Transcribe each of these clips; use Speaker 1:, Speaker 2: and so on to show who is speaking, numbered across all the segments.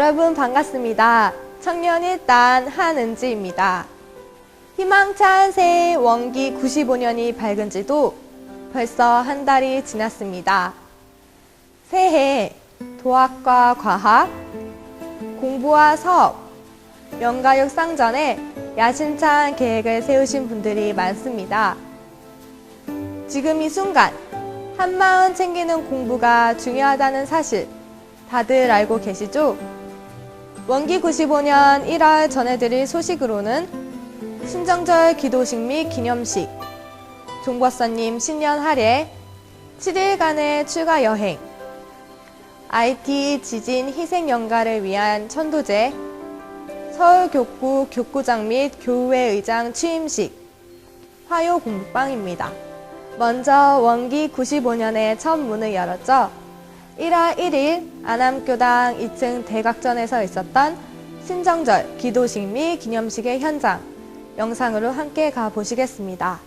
Speaker 1: 여러분 반갑습니다. 청년의 딸 한은지입니다. 희망찬 새해 원기 95년이 밝은 지도 벌써 한 달이 지났습니다. 새해 도학과 과학, 공부와 사업, 명가육 상전에 야심찬 계획을 세우신 분들이 많습니다. 지금 이 순간 한마음 챙기는 공부가 중요하다는 사실 다들 알고 계시죠? 원기 95년 1월 전해드릴 소식으로는 신정절 기도식 및 기념식, 종버서님 신년 할애, 7일간의 출가 여행, IT 지진 희생 연가를 위한 천도제, 서울교구 교구장 및 교우회 의장 취임식, 화요 공부방입니다. 먼저 원기 95년에 첫 문을 열었죠. 1월 1일 안암교당 2층 대각전에서 있었던 신정절 기도식 및 기념식의 현장 영상으로 함께 가보시겠습니다.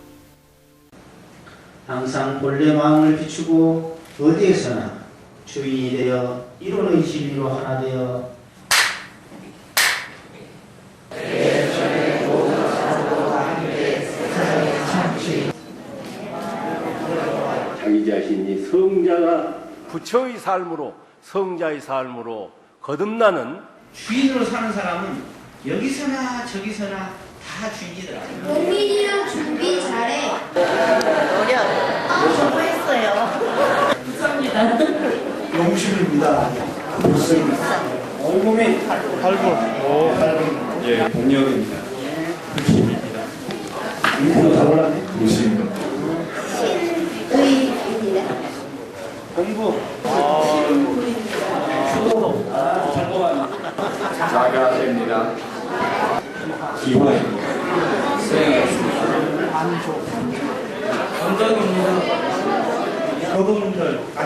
Speaker 2: 항상 본래 마음을 비추고 어디에서나 주인이 되어 이론의 진리로 하나 되어
Speaker 3: 자기 자신이 성자가 부처의 삶으로 성자의 삶으로 거듭나는
Speaker 2: 주인으로 사는 사람은 여기서나 저기서나 다 주인이더라고요.
Speaker 4: 동민이랑 준비 잘해.
Speaker 2: 용심입니다.
Speaker 5: 온몸이 8분. 오, 8분. 예, 공력입니다. 힘입니다.
Speaker 2: 이거 다 몰랐네.
Speaker 5: 무심입니다.
Speaker 2: 공부.
Speaker 5: 자가 됩니다. 기화입니다.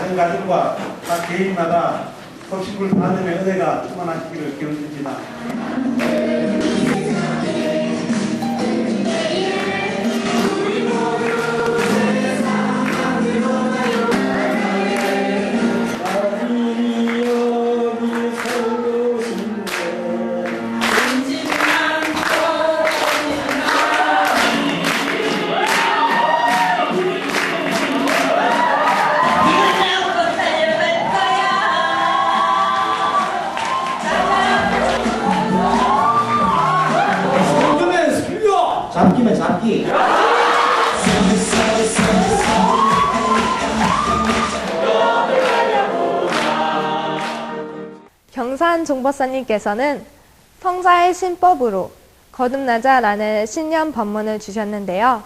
Speaker 6: 여러분들 가정가정과 각 개인마다 법식을 받음의 은혜가 충만하시기를 기원드립니다.
Speaker 1: 경산 종버사님께서는 성사의 신법으로 거듭나자라는 신년 법문을 주셨는데요.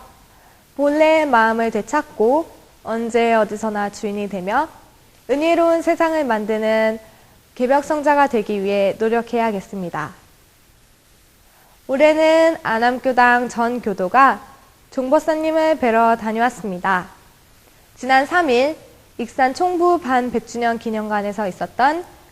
Speaker 1: 본래의 마음을 되찾고 언제 어디서나 주인이 되며 은혜로운 세상을 만드는 개벽성자가 되기 위해 노력해야겠습니다. 올해는 안암교당 전 교도가 종버사님을 뵈러 다녀왔습니다. 지난 3일 익산 총부 반 100주년 기념관에서 있었던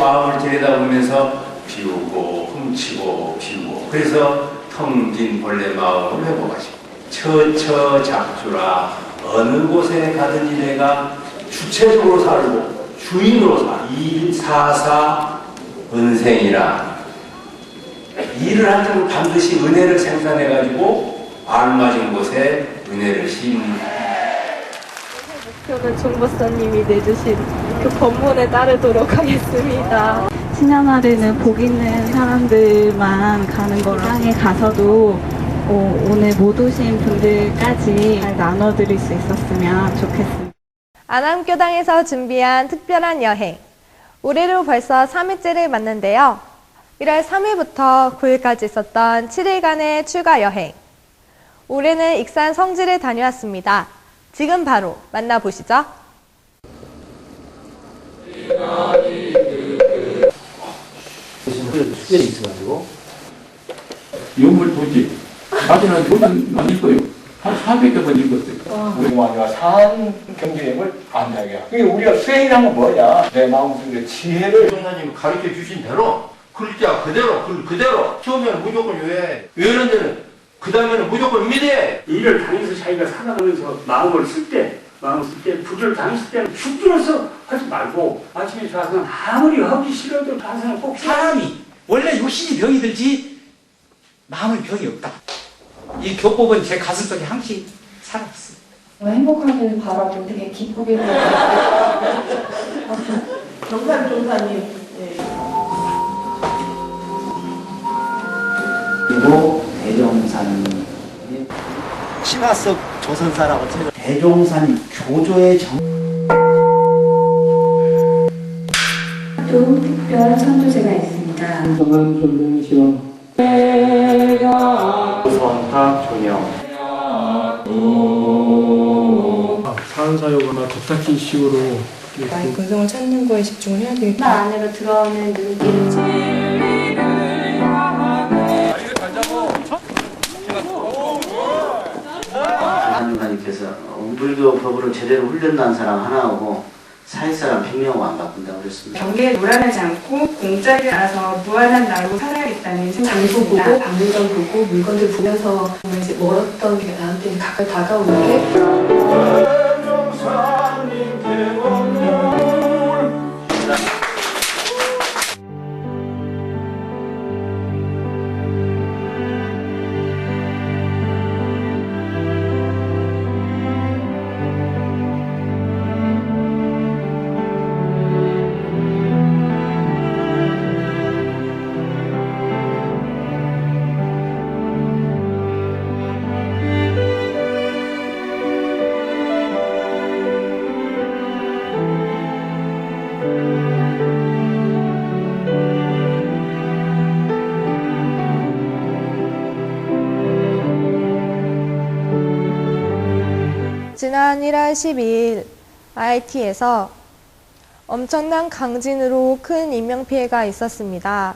Speaker 3: 마음을 들여다보면서 비우고 훔치고 피우고 그래서 텅 빈 본래 마음을 회복하시고 처처작주라. 어느 곳에 가든지 내가 주체적으로 살고 주인으로 살. 일사사 은생이라. 일을 할 때는 반드시 은혜를 생산해 가지고 알맞은 곳에 은혜를 심는
Speaker 1: 목 표는 종박사님이 내주신 그 법문에 따르도록 하겠습니다.
Speaker 7: 신년화에는 복 있는 사람들만 가는 거라 땅에 가서도 어, 오늘 못 오신 분들까지 잘 나눠드릴 수 있었으면 좋겠습니다.
Speaker 1: 안암교당에서 준비한 특별한 여행. 올해로 벌써 3일째를 맞는데요. 1월 3일부터 9일까지 있었던 7일간의 출가 여행. 올해는 익산 성지를 다녀왔습니다. 지금 바로 만나보시죠.
Speaker 2: 특별히 있어가지고
Speaker 8: 영물 보지. 사진은 뭐든 안 읽어요. 한 400개 번 읽었어요.
Speaker 9: 우리 모아가 산 경제력을 안다게. 그게 우리가 수행이란 건 뭐냐? 내 마음속에 지혜를
Speaker 3: 선생님이 가르쳐 주신 대로 글자 그대로 글 그대로 처음에는 무조건 왜 외우는 데는 그 다음에는 무조건 믿어
Speaker 10: 일을 다니면서 자기가 살아가면서 마음을 쓸 때, 마음을 쓸 때, 부를 다녔을 때는 죽들어서 하지 말고 아침에 좌선 아무리 하기 싫어도 좌선을 꼭
Speaker 11: 사람이 원래 육신이 병이 들지 마음의 병이 없다. 이 교법은 제 가슴속에 항시 살아있어요.
Speaker 4: 행복하길 바라고 되게 기쁘게
Speaker 12: 정산 종사님
Speaker 2: 대종산 신화석 조선사라고 쳐요. 대종산 교조의 정
Speaker 4: 또 특별 선조제가 있습니다.
Speaker 8: 성한.
Speaker 5: 사은사요거나 덕탁진 식으로
Speaker 12: 나의 근성을 찾는 거에 집중을 해야 되겠다.
Speaker 4: 나 안으로 들어오는 눈길을
Speaker 2: 하나님께서 불교 법으로 제대로 훈련난 사람 하나하고 사회사람 100명하고 안 바꾼다고 그랬습니다.
Speaker 12: 경계에 놀아나지 않고 공짜를 알아서 무한한 나로 살아야겠다는 장소 보고 박물관 보고 물건들 보면서 이제 멀었던 게 나한테 가까이 다가오는 게
Speaker 1: 지난 1월 12일 IT에서 엄청난 강진으로 큰 인명피해가 있었습니다.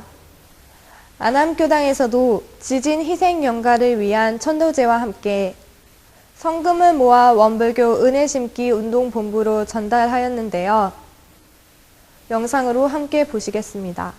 Speaker 1: 안암교당에서도 지진 희생 연가를 위한 천도제와 함께 성금을 모아 원불교 은혜 심기 운동 본부로 전달하였는데요. 영상으로 함께 보시겠습니다.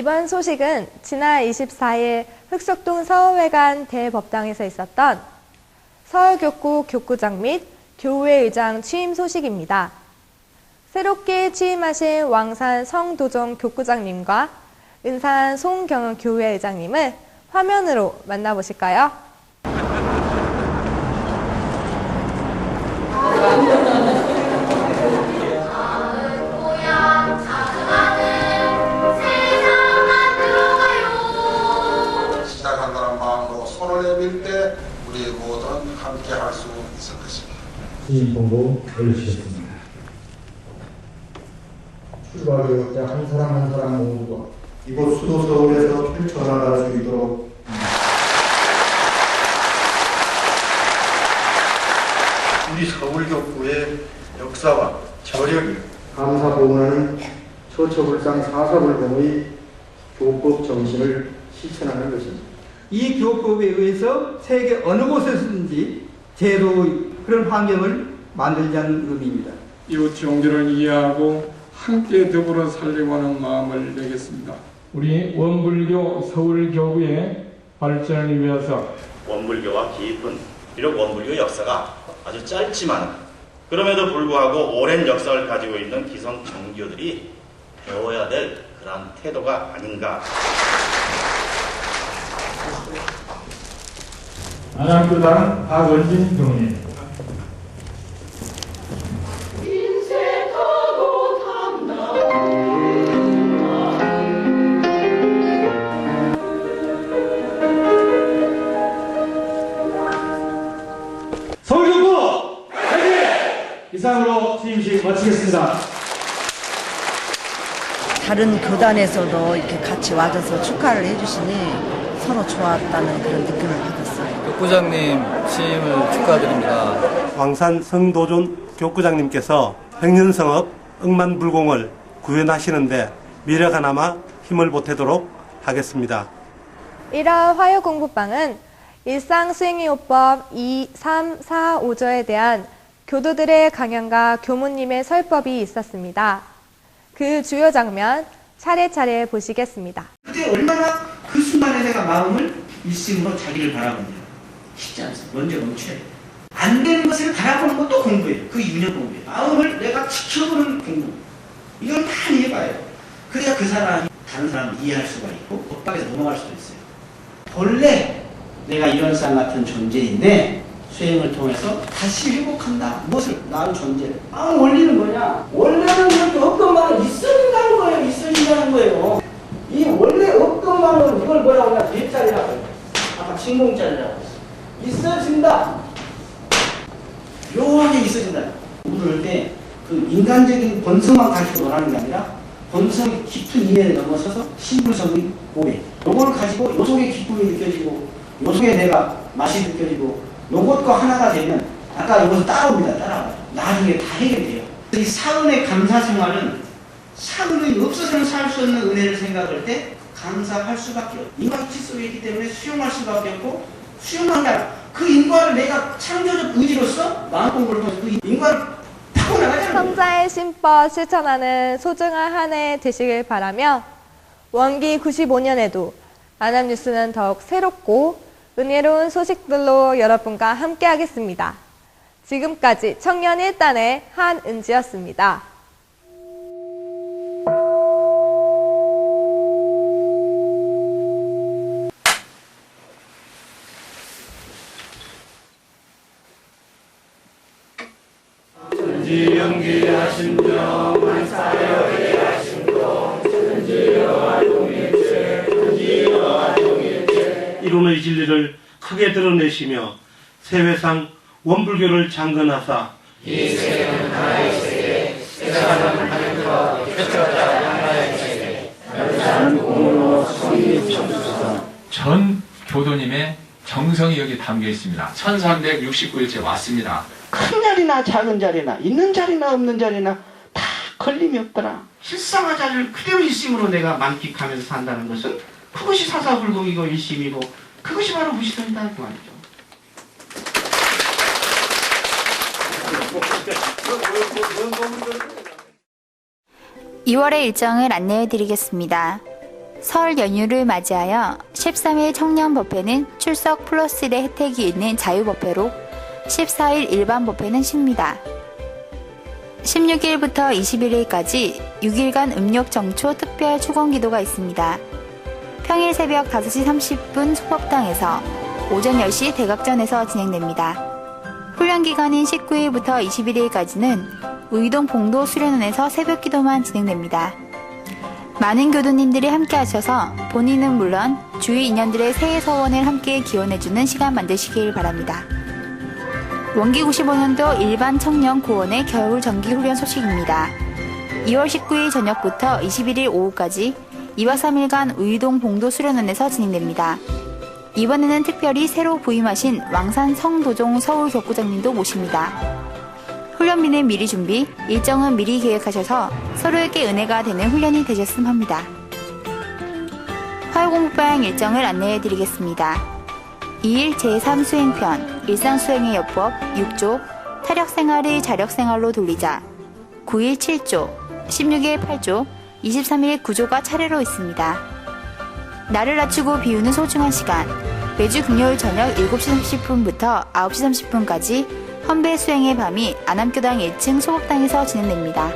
Speaker 1: 이번 소식은 지난 24일 흑석동 서울회관 대법당에서 있었던 서울교구 교구장 및 교우회의장 취임 소식입니다. 새롭게 취임하신 왕산 성도정 교구장님과 은산 송경은 교회 의장님을 화면으로 만나보실까요?
Speaker 13: 시인 공고 올려주셨습니다. 출발교육자 한 사람 한 사람 모두가 이곳 수도 서울에서 펼쳐나갈 수 있도록
Speaker 6: 우리 서울교구의 역사와 저력이
Speaker 13: 감사 보문하는 처처불상 사사불공의 교법 정신을 실천하는 것입니다.
Speaker 11: 이 교법에 의해서 세계 어느 곳에서든지 제도의 그런 환경을 만들자는 의미입니다.
Speaker 8: 이웃 종교를 이해하고 함께 더불어 살려고 하는 마음을 내겠습니다. 우리 원불교 서울교구의 발전을 위해서
Speaker 14: 원불교와 깊은 비록 원불교 역사가 아주 짧지만 그럼에도 불구하고 오랜 역사를 가지고 있는 기성 정교들이 배워야 될 그러한 태도가 아닌가
Speaker 13: 안양교당 박원진 동님
Speaker 15: 다른 교단에서도 이렇게 같이 와줘서 축하를 해주시니 서로 좋았다는 그런 느낌을 받았어요.
Speaker 5: 교구장님 취임을 축하드립니다.
Speaker 6: 왕산 성도존 교구장님께서 백년성업 억만불공을 구현하시는데 미래가 남아 힘을 보태도록 하겠습니다.
Speaker 1: 이러한 화요 공부방은 일상 수행이호법 2, 3, 4, 5조에 대한 교도들의 강연과 교무님의 설법이 있었습니다. 그 주요 장면 차례차례 보시겠습니다.
Speaker 2: 그때 얼마나 그 순간에 내가 마음을 일심으로 자기를 바라보냐. 쉽지 않습니다. 먼저 멈춰야 돼요. 안 되는 것을 바라보는 것도 공부예요. 그 유년 공부예요. 마음을 내가 지켜보는 공부. 이걸 많이 해봐요. 그래야 그 사람이 다른 사람을 이해할 수가 있고 법박에서 넘어갈 수도 있어요. 본래 내가 이런 사람 같은 존재인데 수행을 통해서 다시 회복한다. 무엇을? 나의 존재를. 아, 원리는 뭐냐? 원래는 이렇게 없던 말은 있어진다는 거예요. 있어진다는 거예요. 이 원래 말은 이걸 뭐라고 하냐? 대짜리라고 해요. 아까 진공짜리라고 했어. 있어진다. 묘하게 있어진다. 물을 때 그 인간적인 본성만 가지고 논하는 게 아니라 본성의 깊은 이해를 넘어서서 신불성의 고백. 요걸 가지고 요 속에 기쁨이 느껴지고 요 속에 내가 맛이 느껴지고 요것과 하나가 되면 아까 요것은 따라옵니다. 따라와요. 나중에 다 해결돼요. 이 사은의 감사 생활은 사은이 없어서는 살 수 없는 은혜를 생각할 때 감사할 수밖에 없고 인과치 속에 있기 때문에 수용할 수밖에 없고 수용한 게 아니라 그 인과를 내가 창조적 의지로서 마음 공부를 통해서 그 인과를 타고 나가잖아요.
Speaker 1: 성자의 신법 실천하는 소중한 한 해 되시길 바라며 원기 95년에도 아남뉴스는 더욱 새롭고 은혜로운 소식들로 여러분과 함께하겠습니다. 지금까지 청년 1단의 한은지였습니다.
Speaker 6: 이론의 진리를 크게 드러내시며 세회상 원불교를 창건하사
Speaker 8: 전 교도님의 정성이 여기 담겨 있습니다. 1369일째 왔습니다.
Speaker 2: 큰 자리나 작은 자리나 있는 자리나 없는 자리나 다 걸림이 없더라. 실상화 자리를 그대로 일심으로 내가 만끽하면서 산다는 것은 그것이 사사불공이고 일심이고 그것이 바로 무시성이다 그 말이죠.
Speaker 16: 2월의 일정을 안내해 드리겠습니다. 설 연휴를 맞이하여 13일 청년 법회는 출석 플러스 1의 혜택이 있는 자유 법회로 14일 일반 법회는 쉽니다. 16일부터 21일까지 6일간 음력 정초 특별 추공 기도가 있습니다. 평일 새벽 5시 30분 소법당에서 오전 10시 대각전에서 진행됩니다. 훈련 기간인 19일부터 21일까지는 의동 봉도 수련원에서 새벽 기도만 진행됩니다. 많은 교도님들이 함께 하셔서 본인은 물론 주위 인연들의 새해 서원을 함께 기원해주는 시간 만드시길 바랍니다. 원기 95년도 일반 청년 고원의 겨울 정기 훈련 소식입니다. 2월 19일 저녁부터 21일 오후까지 2박 3일간 의동 봉도 수련원에서 진행됩니다. 이번에는 특별히 새로 부임하신 왕산 성도종 서울 격구장님도 모십니다. 훈련비는 미리 준비, 일정은 미리 계획하셔서 서로에게 은혜가 되는 훈련이 되셨음 합니다. 화요공부방 일정을 안내해 드리겠습니다. 2일 제3수행편 일상수행의 여법 6조 타력생활을 자력생활로 돌리자 9일 7조 16일 8조 23일 9조가 차례로 있습니다. 나를 낮추고 비우는 소중한 시간 매주 금요일 저녁 7시 30분부터 9시 30분까지 헌배 수행의 밤이 안암교당 1층 소복당에서 진행됩니다.